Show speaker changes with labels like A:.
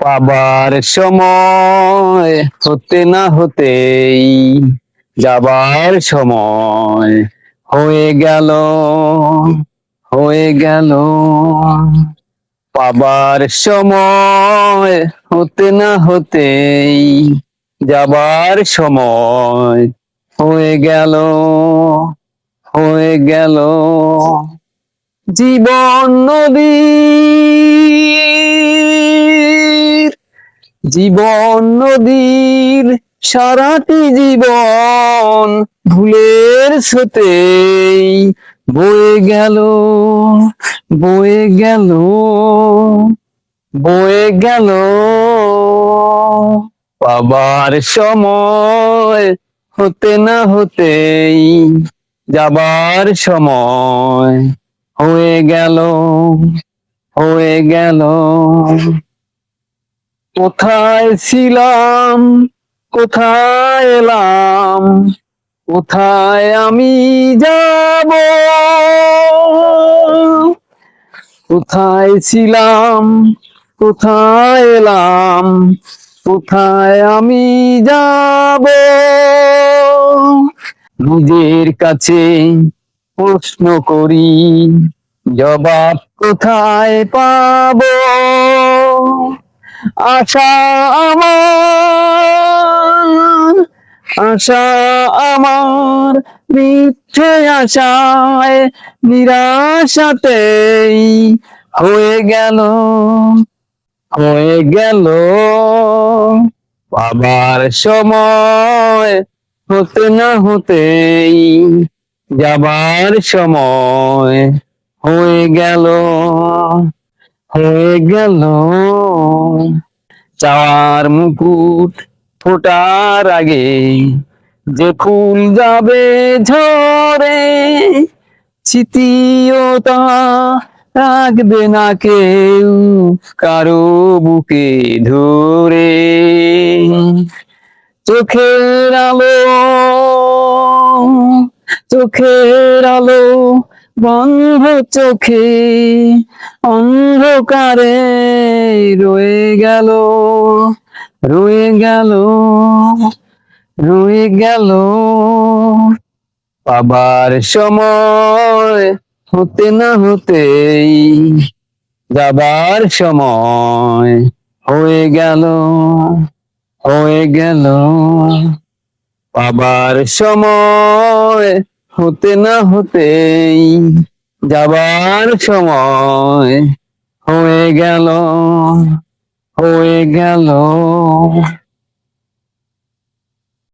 A: পাবার সময় হতে না হতেই যাবার সময় হয়ে গেল হয়ে গেল। পাবার সময় হতে না হতেই যাবার সময় হয়ে গেল হয়ে গেল। জীবন নদীর জীবন নদীর সারাটি জীবন ভুলের স্রোতেই বয়ে গেল বয়ে গেল বয়ে গেল। পাবার সময় হতে না হতেই যাবার সময় হয়ে গেল হয়ে গেল। কোথায় ছিলাম? কোথায় এলাম? কোথায় আমি যাব? কোথায় ছিলাম? কোথায় এলাম? কোথায় আমি যাব? নিজের কাছে প্রশ্ন করি, জবাব কোথায় পাবো? আশা আমার আশা আমার, মিথ্যে আশায় নিরাশাতেই হয়ে গেল হয়ে গেল। বাবার সময় হতে না হতেই, যাবার সময় হয়ে গেল। হয়ে গেল। চাওয়ার মুকুট ফোটার আগে যে ফুল যাবে ঝরে স্মৃতিও তা রাখবে না কেউ কারও বুকে ধরে। চোখের আলো চোখের আলো বন্ধ চোখে অন্ধকারে রয়ে গেল রয়ে গেল রয়ে গেল। পাবার সময় হতে না হতেই, যাবার সময় হয়ে গেল হয়ে গেল। পাবার সময় হতে না হতে যাবার সময় হয়ে গেল হয়ে গেল।